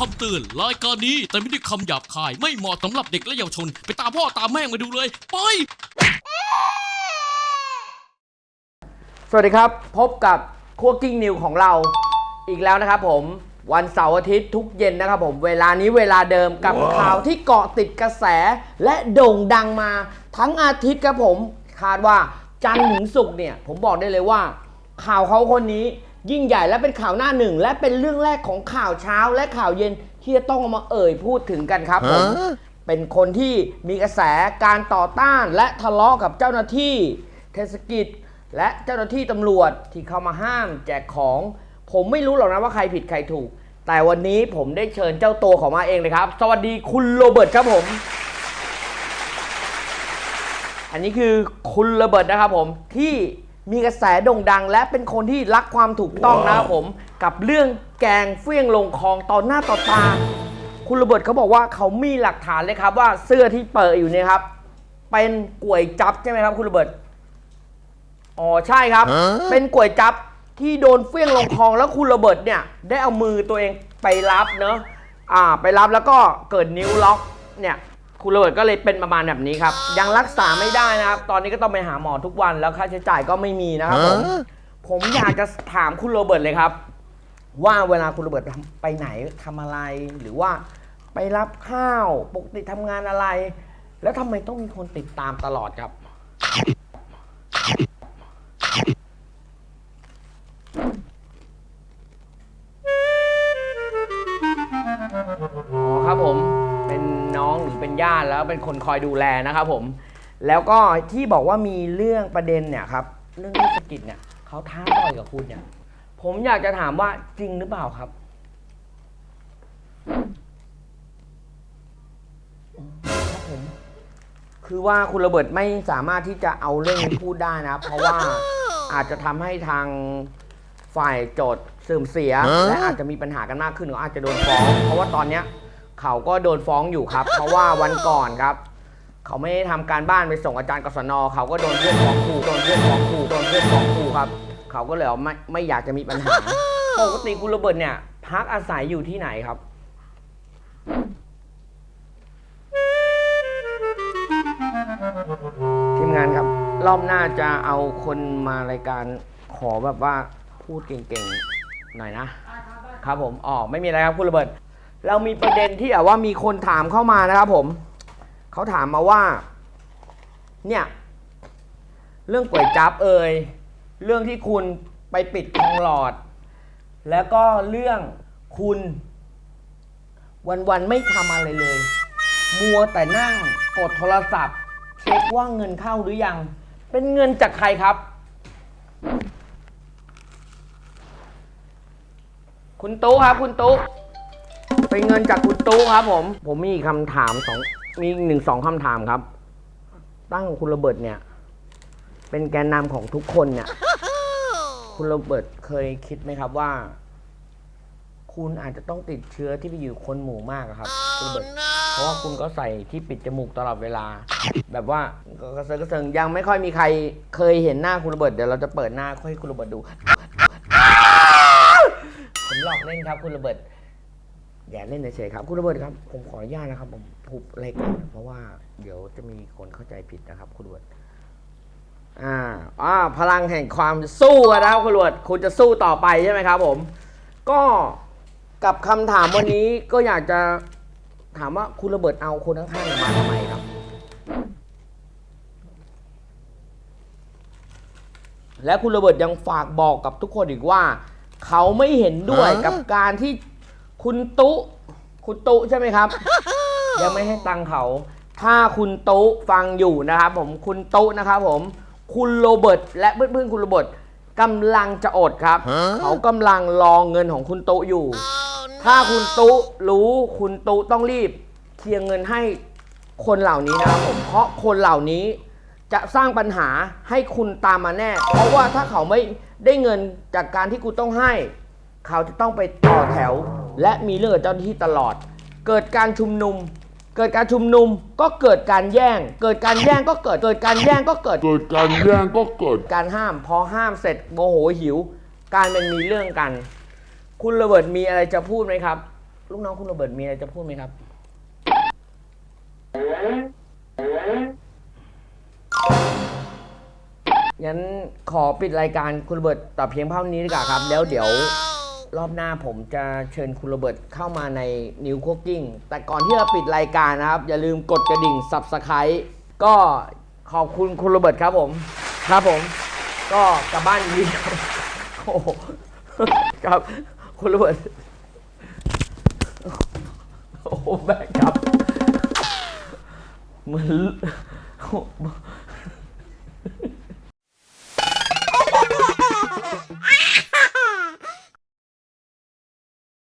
คำเตือนรายการนี้แต่ไม่ได้คำหยาบคาย ไม่เหมาะสำหรับเด็กและเยาวชน ไปตามพ่อตามแม่มาดูเลย ไป สวัสดีครับ พบกับคั่วกิ้งนิวของเราอีกแล้วนะครับผมวันเสาร์อาทิตย์ทุกเย็นนะครับผมเวลานี้เวลาเดิมกับข่าวที่เกาะติดกระแส และโด่งดังมาทั้งอาทิตย์ครับผมคาดว่าจันทร์ถึงศุกร์เนี่ย ผมบอกได้เลยว่า ข่าวเขาคนนี้ ยิ่งใหญ่และเป็นข่าวหน้าหนึ่ง และเป็นเรื่องแรกของข่าวเช้าและข่าวเย็นที่จะต้องเอามาเอ่ยพูดถึงกันครับผมเป็นคนที่มีกระแสการต่อต้านและทะเลาะกับเจ้าหน้าที่ เทศกิจ และเจ้าหน้าที่ตำรวจที่เข้ามาห้ามแจกของ ผมไม่รู้หรอกนะว่าใครผิดใครถูก แต่วันนี้ผมได้เชิญเจ้าตัวของมาเองเลยครับ สวัสดีคุณโรเบิร์ตครับผม อันนี้คือคุณโรเบิร์ตนะครับผมที่ มีกระแสโด่งดัง และเป็นคนที่รักความถูกต้องนะครับผม กับเรื่องแกงเฟี้ยงลงคลองต่อหน้าต่อตา คุณโรเบิร์ตเขาบอกว่าเขามีหลักฐานเลยครับ ว่าเสื้อที่เปิดอยู่เนี่ยครับ เป็นก๋วยจับใช่ไหมครับ คุณโรเบิร์ตอ๋อใช่ครับ เป็นก๋วยจับที่โดนเฟี้ยงลงคลองแล้วคุณโรเบิร์ตเนี่ย ได้เอามือตัวเองไปรับเนอะอ่า ไปรับแล้วก็เกิดนิ้วล็อกเนี่ย คุณโรเบิร์ตก็เลยเป็นประมาณแบบนี้ครับ ยังรักษาไม่ได้นะครับ ตอนนี้ก็ต้องไปหาหมอทุกวันแล้วค่าใช้จ่ายก็ไม่มีนะครับผม ผมอยากจะถามคุณโรเบิร์ตเลยครับ ว่าเวลาคุณโรเบิร์ตทำไปไหนทำอะไร หรือว่าไปรับข้าวปกติทำงานอะไร แล้วทำไมต้องมีคนติดตามตลอดครับ น้องหรือเป็นญาติแล้วเป็นคนคอยดูแลนะครับผม แล้วก็ที่บอกว่ามีเรื่องประเด็นเนี่ยครับเรื่องเทศกิจเนี่ยเขาท้าต่อยกับคุณเนี่ย ผมอยากจะถามว่าจริงหรือเปล่าครับครับผมคือว่าคุณระเบิดไม่สามารถที่จะเอาเรื่องนี้พูดได้นะ เพราะว่าอาจจะทำให้ทางฝ่ายโจทย์เสื่อมเสีย และอาจจะมีปัญหากันมากขึ้นหรืออาจจะโดนฟ้องเพราะว่าตอนเนี้ย เขาก็โดนฟ้องอยู่ครับ เพราะว่าวันก่อนครับ เขาไม่ได้ทำการบ้านไปส่งอาจารย์กศนเขาก็โดนเพื่อนฟ้องครูโดนเพื่อนฟ้องครูโดนเพื่อนฟ้องครูครับ เขาก็เลยเอาไม่ไม่อยากจะมีปัญหาปกติคุณระเบิดเนี่ย พักอาศัยอยู่ที่ไหนครับ ทีมงานครับ รอบหน้าจะเอาคนมารายการขอแบบว่าพูดเก่งๆหน่อยนะครับผมอ๋อไม่มีอะไรครับคุณระเบิด เรามีประเด็นที่แบบว่ามีคนถามเข้ามานะครับผม เขาถามมาว่า เนี่ย เรื่องก๋วยจั๊บเอ่ยเรื่องที่คุณไปปิดคลองหลอด แล้วก็เรื่องคุณ วันๆไม่ทำอะไรเลย มัวแต่นั่งกดโทรศัพท์ เช็คว่าเงินเข้าหรือยัง เป็นเงินจากใครครับ คุณตู้ครับคุณตู้ เป็นเงินจากคุณตู้ครับผม ผมมีคำถามสองมีหนึ่งสองคำถามครับ ตั้งคุณระเบิดเนี่ย เป็นแกนนำของทุกคนเนี่ย คุณโรเบิร์ตเคยคิดไหมครับว่า คุณอาจจะต้องติดเชื้อที่ไปอยู่คนหมู่มากอะครับคุณโรเบิร์ตเพราะว่าคุณก็ใส่ที่ปิดจมูกตลอดเวลา แบบว่ากระเซิงกระเซิงยังไม่ค่อยมีใครเคยเห็นหน้าคุณโรเบิร์ตเดี๋ยวเราจะเปิดหน้าให้คุณโรเบิร์ตดู ผมหลอกเล่นครับคุณโรเบิร์ต อย่าเล่นเฉยๆครับ คุณโรเบิร์ตครับ ผมขออนุญาตนะครับ ผมผูกรายการเพราะว่าเดี๋ยวจะมีคนเข้าใจผิดนะครับ คุณโรเบิร์ตอ่าอ่าพลังแห่งความสู้อะนะครับคุณตำรวจคุณจะสู้ต่อไปใช่ไหมครับ ผม ก็กับคำถามวันนี้ก็อยากจะถามว่าคุณระเบิดเอาคนข้างๆมาทำไมครับและคุณระเบิดยังฝากบอกกับทุกคนอีกว่า เขาไม่เห็นด้วยกับการที่ คุณตุคุณตุใช่ไหมครับ ยังไม่ให้ตังค์เขาถ้าคุณตุฟังอยู่นะครับผมคุณตุนะครับผม คุณโรเบิร์ตและเพื่อนๆคุณโรเบิร์ตกำลังจะอดครับ เขากำลังรองเงินของคุณตุอยู่ ถ้าคุณตุรู้คุณตุต้องรีบเคลียร์เงินให้คนเหล่านี้นะครับผมเพราะคนเหล่านี้จะสร้างปัญหาให้คุณตามมาแน่ เพราะว่าถ้าเขาไม่ได้เงินจากการที่คุณต้องให้ เขาจะต้องไปต่อแถว และมีเรื่องกับเจ้าหน้าที่ตลอด เกิดการชุมนุม เกิดการชุมนุมก็เกิดการแย่ง เกิดการแย่งก็เกิด เกิดการแย่งก็เกิด เกิดการแย่งก็เกิด การห้าม พอห้ามเสร็จโมโหหิว การเป็นมีเรื่องกัน คุณระเบิดมีอะไรจะพูดไหมครับ ลูกน้องคุณโรเบิร์ตมีอะไรจะพูดไหมครับ งั้นขอปิดรายการคุณโรเบิร์ตแต่เพียงเท่านี้ดีกว่าครับ แล้วเดี๋ยว รอบหน้าผมจะเชิญคุณโรเบิร์ตเข้ามาใน New Cooking แต่ก่อนที่เราปิดรายการนะครับ อย่าลืมกดกระดิ่ง Subscribe ก็ขอบคุณคุณโรเบิร์ตครับผม ครับผม ก็กลับบ้านดีครับโอ้โหครับคุณโรเบิร์ตโอ้โหแบกครับเหมือน